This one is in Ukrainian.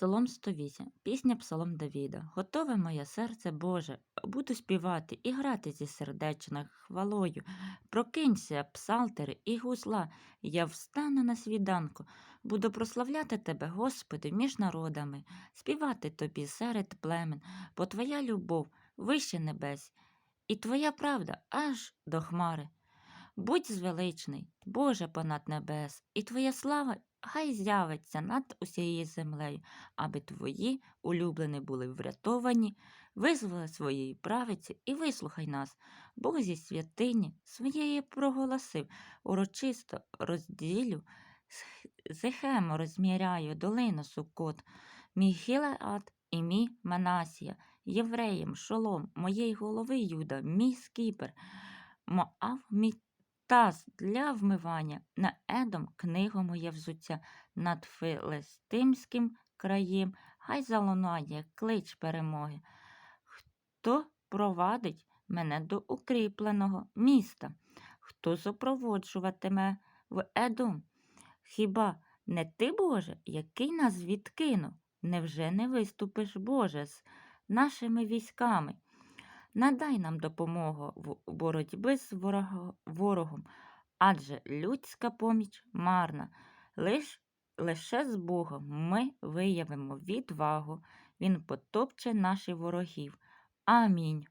Псалом 108. Пісня Псалом Давіда. Готове моє серце Боже, буду співати і грати зі сердечною хвалою. Прокинься, псалтери і гусла, я встану на свіданку, буду прославляти Тебе, Господи, між народами, співати Тобі серед племен, бо Твоя любов вище небес, і Твоя правда аж до хмари. Будь звеличний, Боже понад небес, і Твоя слава хай з'явиться над усією землею, аби Твої улюблені були врятовані, визволи своєї правиці і вислухай нас. Бог зі святині своєї проголосив, урочисто розділю, зехемо розміряю долину Сукот, мій Гілеад і мій Манасія, євреям, шолом, моєї голови Юда, мій скіпер, Моав мій таз для вмивання, на едом книгу моє взуття, над филистимським краєм, хай залунає клич перемоги. Хто провадить мене до укріпленого міста? Хто супроводжуватиме в Едом? Хіба не ти, Боже, який нас відкинув? Невже не виступиш, Боже, з нашими військами? Надай нам допомогу в боротьбі з ворогом, адже людська поміч марна. Лиш, лише з Богом ми виявимо відвагу, Він потопче наших ворогів. Амінь.